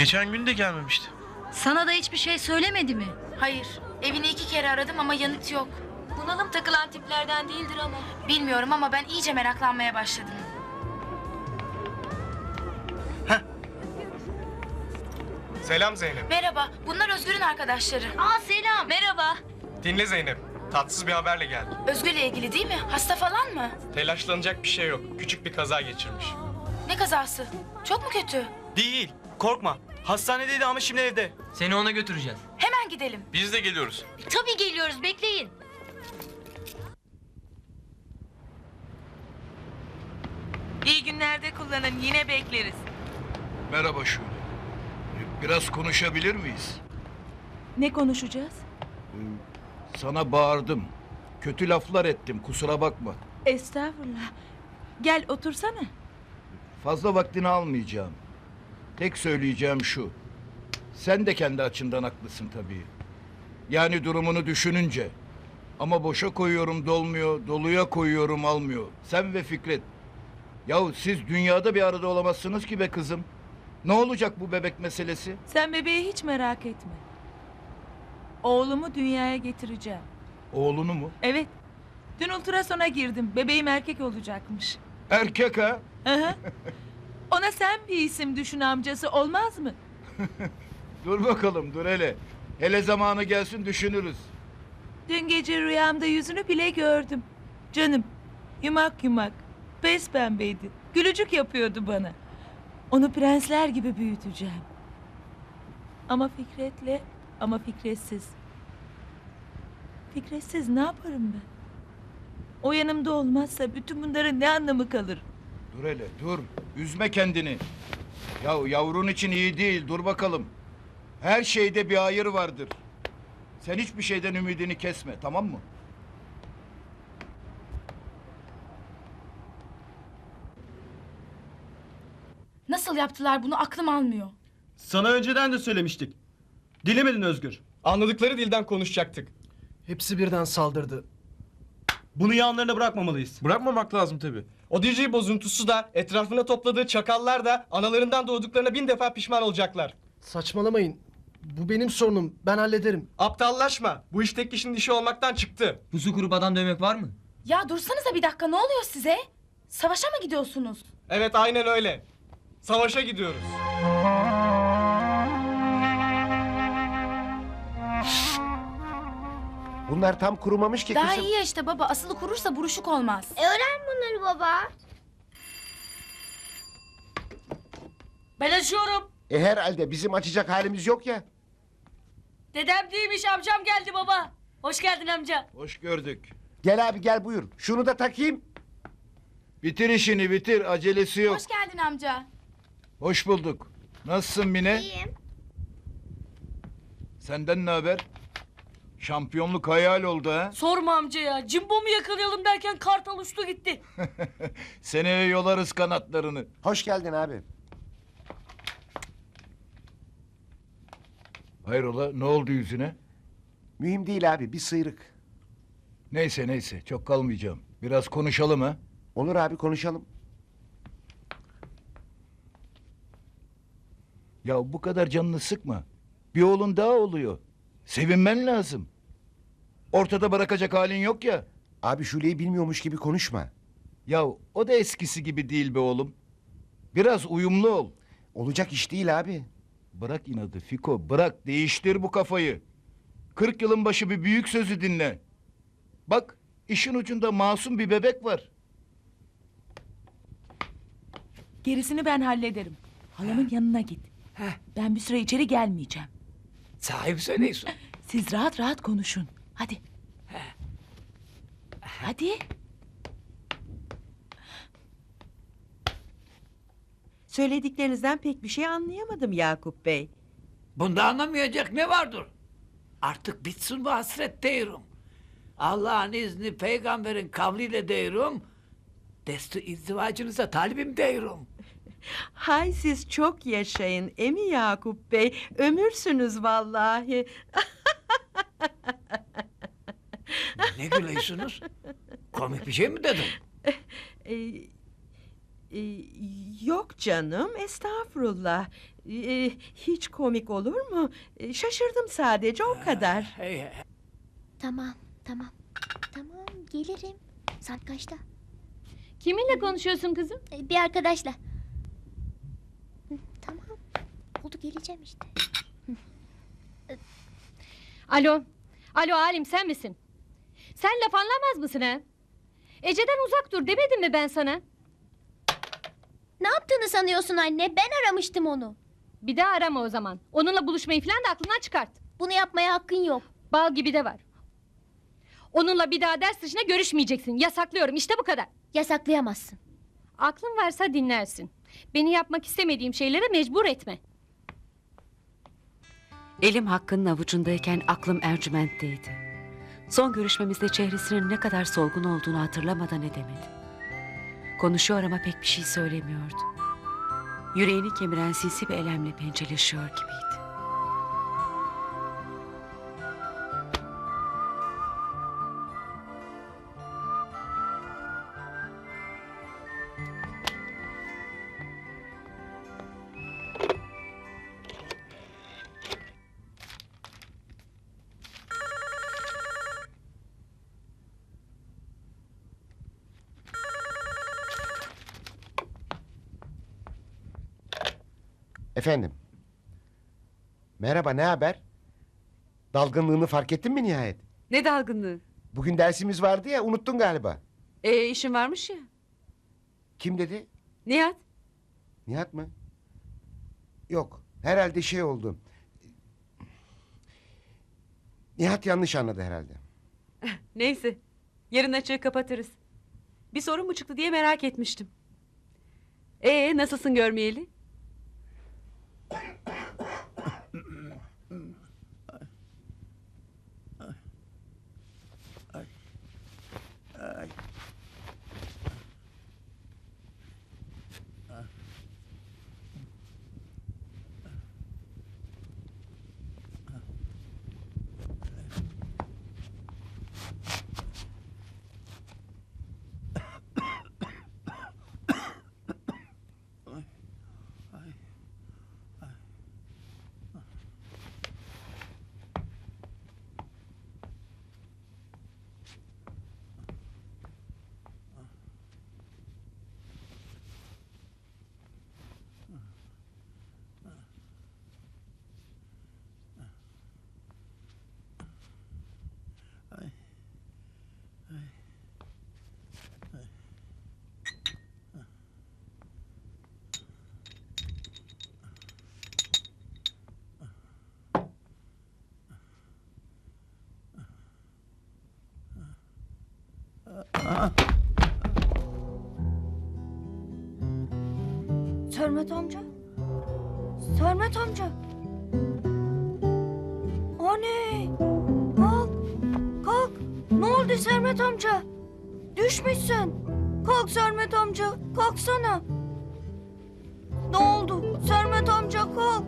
Geçen gün de gelmemişti. Sana da hiçbir şey söylemedi mi? Hayır. Evini iki kere aradım ama yanıt yok. Bunalım takılan tiplerden değildir ama. Bilmiyorum ama ben iyice meraklanmaya başladım. Selam Zeynep. Merhaba. Bunlar Özgür'ün arkadaşları. Aa selam. Merhaba. Dinle Zeynep. Tatsız bir haberle geldim. Özgür'le ilgili değil mi? Hasta falan mı? Telaşlanacak bir şey yok. Küçük bir kaza geçirmiş. Ne kazası? Çok mu kötü? Değil. Korkma. Hastanedeydi ama şimdi evde. Seni ona götüreceğiz. Hemen gidelim. Biz de geliyoruz. Tabii geliyoruz bekleyin. İyi günlerde kullanın yine bekleriz. Merhaba Şule. Biraz konuşabilir miyiz? Ne konuşacağız? Sana bağırdım. Kötü laflar ettim kusura bakma. Estağfurullah. Gel otursana. Fazla vaktini almayacağım. Tek söyleyeceğim şu. Sen de kendi açından haklısın tabii. Yani durumunu düşününce. Ama boşa koyuyorum dolmuyor, doluya koyuyorum almıyor. Sen ve Fikret. Yahu siz dünyada bir arada olamazsınız ki be kızım. Ne olacak bu bebek meselesi? Sen bebeği hiç merak etme. Oğlumu dünyaya getireceğim. Oğlunu mu? Evet. Dün ultrasona girdim. Bebeğim erkek olacakmış. Erkek ha? Hı hı. Ona sen bir isim düşün amcası olmaz mı? Dur bakalım dur hele. Hele zamanı gelsin düşünürüz. Dün gece rüyamda yüzünü bile gördüm. Canım yumak yumak. Pes pembeydi. Gülücük yapıyordu bana. Onu prensler gibi büyüteceğim. Ama Fikret'le ama Fikretsiz. Fikretsiz ne yaparım ben? O yanımda olmazsa bütün bunların ne anlamı kalır? Dur hele dur. Üzme kendini. Ya yavrun için iyi değil dur bakalım. Her şeyde bir hayır vardır. Sen hiçbir şeyden ümidini kesme tamam mı? Nasıl yaptılar bunu aklım almıyor. Sana önceden de söylemiştik. Dilemedin Özgür. Anladıkları dilden konuşacaktık. Hepsi birden saldırdı. Bunu yanlarına bırakmamalıyız. Bırakmamak lazım tabii. O DJ bozuntusu da etrafına topladığı çakallar da analarından doğduklarına bin defa pişman olacaklar. Saçmalamayın. Bu benim sorunum. Ben hallederim. Aptallaşma. Bu iş tek kişinin işi olmaktan çıktı. Pusu kurup adam dövmek var mı? Ya dursanıza bir dakika ne oluyor size? Savaşa mı gidiyorsunuz? Evet aynen öyle. Savaşa gidiyoruz. Bunlar tam kurumamış ki Daha kızım. iyi ya işte baba. Asılı kurursa buruşuk olmaz. Ben açıyorum. E herhalde bizim açacak halimiz yok ya. Dedem değilmiş amcam geldi baba. Hoş geldin amca. Hoş gördük. Gel abi gel buyur. Şunu da takayım. Bitir işini bitir acelesi yok. Hoş geldin amca. Hoş bulduk. Nasılsın Mine? İyiyim. Senden ne haber? Şampiyonluk hayal oldu ha? Sorma amca ya. Cimbomu yakalayalım derken kartal uçtu gitti. Seneye yolarız kanatlarını. Hoş geldin abi. Hayrola ne oldu yüzüne? Mühim değil abi bir sıyrık. Neyse neyse çok kalmayacağım. Biraz konuşalım ha. Olur abi konuşalım. Ya bu kadar canını sıkma. Bir oğlun daha oluyor. Sevinmen lazım. Ortada bırakacak halin yok ya. Abi Şule'yi bilmiyormuş gibi konuşma. Ya o da eskisi gibi değil be oğlum. Biraz uyumlu ol. Olacak iş değil abi. Bırak inadı Fiko bırak değiştir bu kafayı. Kırk yılın başı bir büyük sözü dinle. Bak işin ucunda masum bir bebek var. Gerisini ben hallederim. Halamın yanına git. Ben bir süre içeri gelmeyeceğim. Sahip söylüyorsun. Siz rahat rahat konuşun. Hadi. Hadi. Söylediklerinizden pek bir şey anlayamadım Yakup Bey. Bunda anlamayacak ne vardır? Artık bitsin bu hasret diyorum. Allah'ın izni peygamberin kavliyle diyorum. Destu izdivacınıza talibim diyorum. Hay siz çok yaşayın emi Yakup Bey. Ömürsünüz vallahi. Ne gülüyorsunuz? Komik bir şey mi dedim? Ee, Ee, yok canım, estağfurullah. Ee, hiç komik olur mu? Ee, şaşırdım sadece o kadar. Hey. Tamam tamam. Tamam gelirim. Saat kaçta? Kiminle konuşuyorsun kızım? Bir arkadaşla. Oldu geleceğim işte. Alo. Alo Halim sen misin? Sen laf anlamaz mısın ha? Ece'den uzak dur demedim mi ben sana? Ne yaptığını sanıyorsun anne? Ben aramıştım onu. Bir daha arama o zaman. Onunla buluşmayı falan da aklından çıkart. Bunu yapmaya hakkın yok. Bal gibi de var. Onunla bir daha ders dışına görüşmeyeceksin. Yasaklıyorum işte bu kadar. Yasaklayamazsın. Aklın varsa dinlersin. Beni yapmak istemediğim şeylere mecbur etme. Elim Hakkı'nın avucundayken aklım Ercüment'teydi. Son görüşmemizde çehresinin ne kadar solgun olduğunu hatırlamadan edemedim. Konuşuyor ama pek bir şey söylemiyordu. Yüreğini kemiren sinsi bir elemle pençeleşiyor gibiydi. Efendim. Merhaba ne haber? Dalgınlığını fark ettin mi nihayet? Ne dalgınlığı? Bugün dersimiz vardı ya unuttun galiba. E işin varmış ya. Kim dedi? Nihat? Nihat mı? Yok. Herhalde şey oldu. Nihat yanlış anladı herhalde. Neyse. Yarın açığı kapatırız. Bir sorun mu çıktı diye merak etmiştim. Ee nasılsın görmeyeli? Sermet amca. Sermet amca. Anne. Kalk. Kalk. Ne oldu Sermet amca? Düşmüşsün. Kalk Sermet amca. Kalksana. Ne oldu? Sermet amca kalk.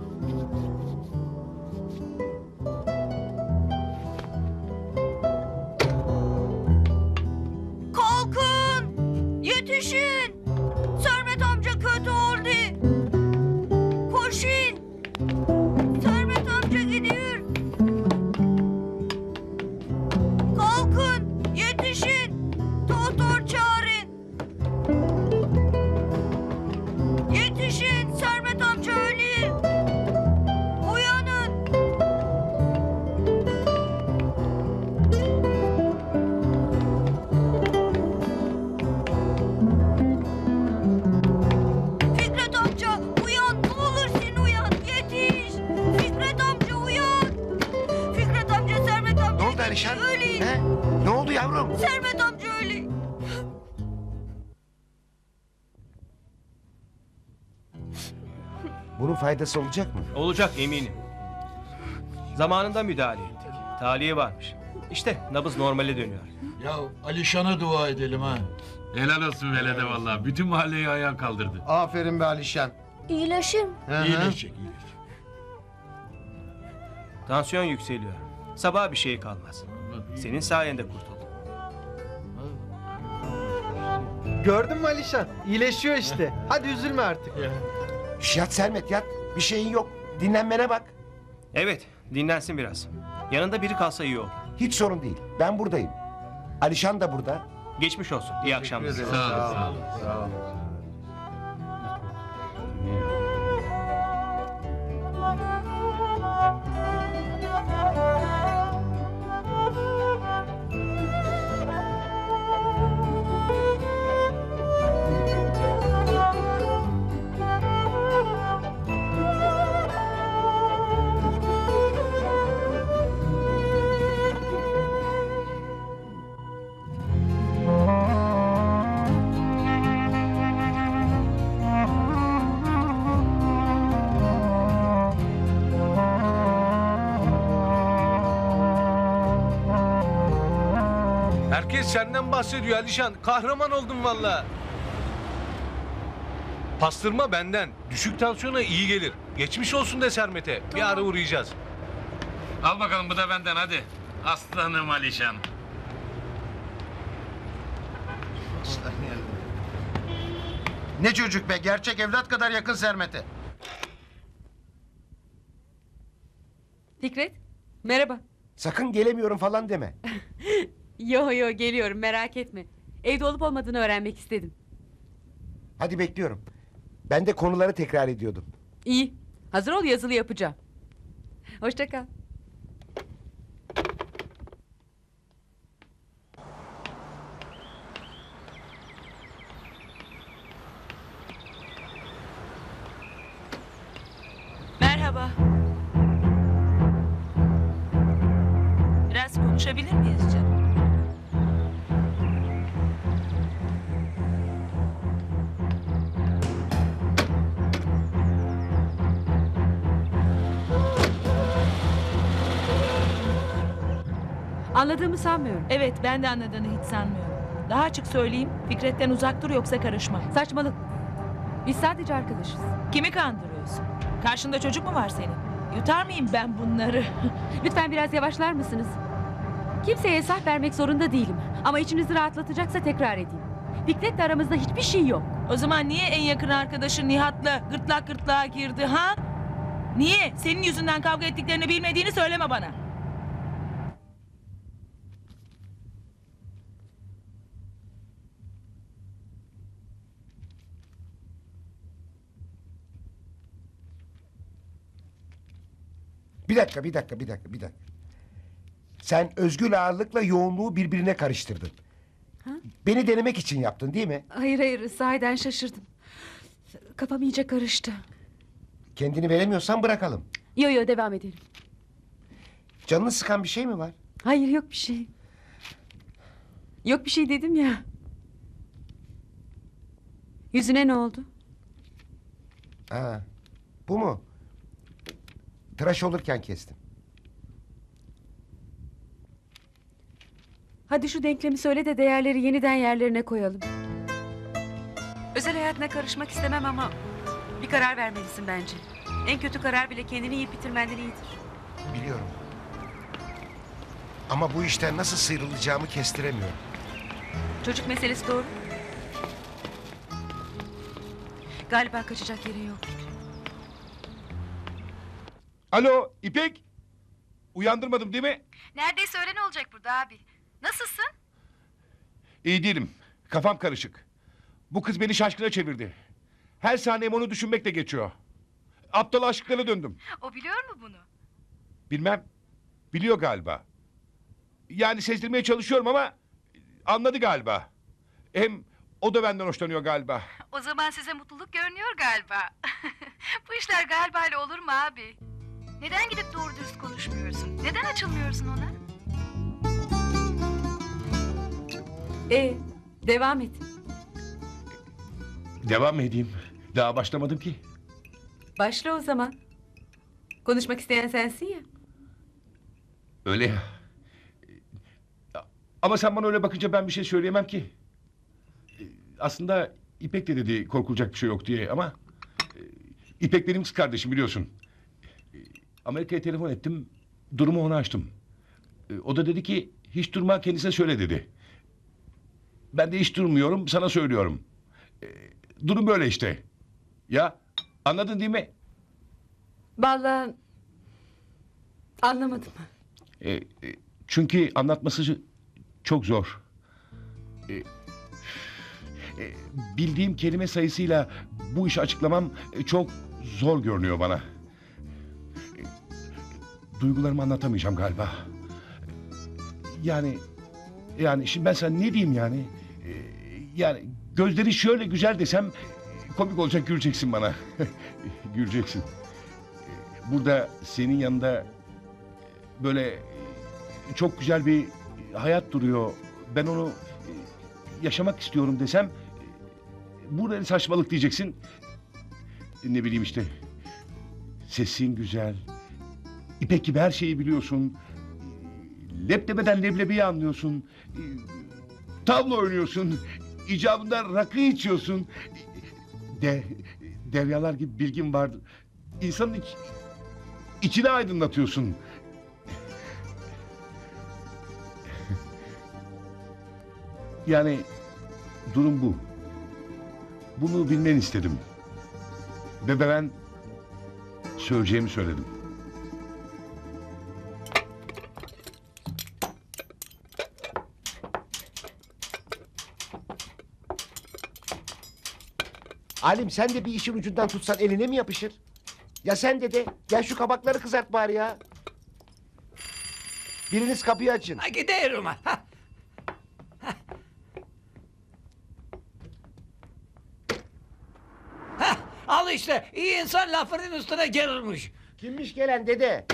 Yavrum? Sermet amca öyle. Bunun faydası olacak mı? Olacak eminim. Zamanında müdahale ettik. Taliye varmış. İşte nabız normale dönüyor. Ya Alişan'a dua edelim ha. Helal olsun velede vallahi. Bütün mahalleyi ayağa kaldırdı. Aferin be Alişan. İyileşir mi? İyileşecek iyileşecek. Tansiyon yükseliyor. Sabah bir şey kalmaz. Senin sayende kurtuldum. Gördün mü Alişan? İyileşiyor işte. Hadi üzülme artık. Şş, yat Sermet yat. Bir şeyin yok. Dinlenmene bak. Evet, dinlensin biraz. Yanında biri kalsa iyi olur. Hiç sorun değil. Ben buradayım. Alişan da burada. Geçmiş olsun. İyi akşamlar. Sağ ol, Herkes senden bahsediyor Alişan. Kahraman oldun valla. Pastırma benden. Düşük tansiyona iyi gelir. Geçmiş olsun de Sermet'e. Bir ara uğrayacağız. Al bakalım bu da benden hadi. Aslanım Alişan. Ne çocuk be. Gerçek evlat kadar yakın Sermet'e. Fikret, merhaba. Sakın gelemiyorum falan deme. Yo yo geliyorum merak etme. Evde olup olmadığını öğrenmek istedim. Hadi bekliyorum. Ben de konuları tekrar ediyordum. İyi. Hazır ol yazılı yapacağım. Hoşça kal. Merhaba. Biraz konuşabilir miyiz canım? Anladığımı sanmıyorum. Evet ben de anladığını hiç sanmıyorum. Daha açık söyleyeyim. Fikret'ten uzak dur yoksa karışma. Saçmalık. Biz sadece arkadaşız. Kimi kandırıyorsun? Karşında çocuk mu var senin? Yutar mıyım ben bunları? Lütfen biraz yavaşlar mısınız? Kimseye hesap vermek zorunda değilim. Ama içinizi rahatlatacaksa tekrar edeyim. Fikret'le aramızda hiçbir şey yok. o zaman niye en yakın arkadaşın Nihat'la gırtlak gırtlağa girdi ha? Niye? Senin yüzünden kavga ettiklerini bilmediğini söyleme bana. Bir dakika, bir dakika, bir dakika, bir dakika. Sen özgül ağırlıkla yoğunluğu birbirine karıştırdın. Beni denemek için yaptın değil mi? Hayır hayır sahiden şaşırdım. Kafam iyice karıştı. Kendini veremiyorsan bırakalım. Yo yo devam edelim. Canını sıkan bir şey mi var? Hayır yok bir şey. Yok bir şey dedim ya. Yüzüne ne oldu? Ha, bu mu? Tıraş olurken kestim. Hadi şu denklemi söyle de değerleri yeniden yerlerine koyalım. Özel hayatına karışmak istemem ama bir karar vermelisin bence. En kötü karar bile kendini yiyip bitirmenden iyidir. Biliyorum. Ama bu işten nasıl sıyrılacağımı kestiremiyorum. Çocuk meselesi doğru. Galiba kaçacak yeri yok. Alo İpek. Uyandırmadım değil mi? Neredeyse öğlen olacak burada abi. Nasılsın? İyi değilim. Kafam karışık. Bu kız beni şaşkına çevirdi. Her saniyem onu düşünmekle geçiyor. Aptal aşıklara döndüm. O biliyor mu bunu? Bilmem. Biliyor galiba. Yani sezdirmeye çalışıyorum ama anladı galiba. Hem o da benden hoşlanıyor galiba. O zaman size mutluluk görünüyor galiba. Bu işler galiba öyle olur mu abi? Neden gidip doğru dürüst konuşmuyorsun? Neden açılmıyorsun ona? Ee, devam et. Devam mı edeyim? Daha başlamadım ki. Başla o zaman. Konuşmak isteyen sensin ya. Öyle ya. Ama sen bana öyle bakınca ben bir şey söyleyemem ki. Aslında İpek de dedi korkulacak bir şey yok diye ama... e, İpek benim kız kardeşim biliyorsun. Amerika'ya telefon ettim, durumu ona açtım. E, O da dedi ki hiç durma kendisine söyle dedi. Ben de hiç durmuyorum sana söylüyorum. Ee, durum böyle işte. Ya anladın değil mi? Vallahi anlamadım. Ee, e, çünkü anlatması çok zor. Ee, e, bildiğim kelime sayısıyla bu işi açıklamam e, çok zor görünüyor bana. Duygularımı anlatamayacağım galiba. Yani yani şimdi ben sana ne diyeyim yani? Ee, Yani gözleri şöyle güzel desem e, komik olacak güleceksin bana. güleceksin. Ee, Burada senin yanında böyle çok güzel bir hayat duruyor. Ben onu e, yaşamak istiyorum desem e, burada ne saçmalık diyeceksin. Ne bileyim işte. Sesin güzel. İpek gibi her şeyi biliyorsun. Leblemeden leblebiyi anlıyorsun. Tavla oynuyorsun. İcabında rakı içiyorsun. De, deryalar gibi bilgin var. İnsanın iç, içini aydınlatıyorsun. Yani durum bu. Bunu bilmeni istedim. Ve ben söyleyeceğimi söyledim. Halim sen de bir işin ucundan tutsan eline mi yapışır? Ya sen de de gel şu kabakları kızart bari ya. Biriniz kapıyı açın. Ha gidiyorum. Ha. Ha. Ha, Al işte iyi insan lafının üstüne gelirmiş. Kimmiş gelen dede?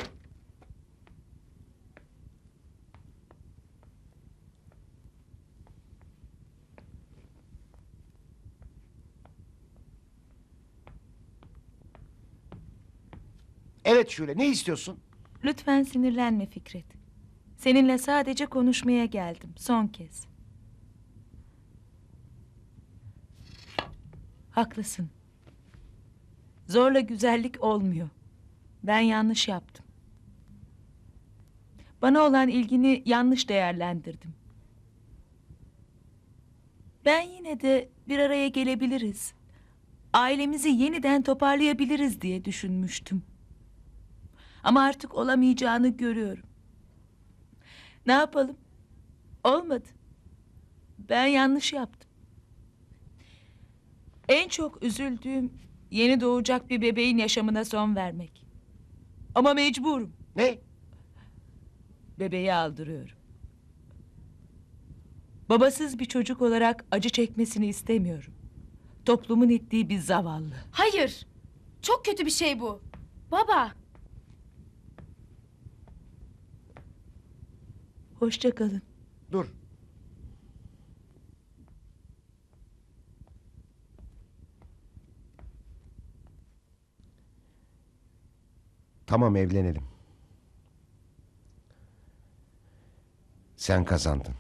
Evet Şule ne istiyorsun? Lütfen sinirlenme Fikret. Seninle sadece konuşmaya geldim son kez. Haklısın. Zorla güzellik olmuyor. Ben yanlış yaptım. Bana olan ilgini yanlış değerlendirdim. Ben yine de bir araya gelebiliriz. Ailemizi yeniden toparlayabiliriz diye düşünmüştüm. Ama artık olamayacağını görüyorum. Ne yapalım? Olmadı. Ben yanlış yaptım. En çok üzüldüğüm yeni doğacak bir bebeğin yaşamına son vermek. Ama mecburum. Ne? Bebeği aldırıyorum. Babasız bir çocuk olarak acı çekmesini istemiyorum. Toplumun ittiği bir zavallı. Hayır. Çok kötü bir şey bu. Baba. Hoşça kalın. Dur. Tamam evlenelim. Sen kazandın.